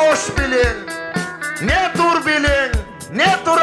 ay bilin, ne bilin, ne dur bilin, ne dur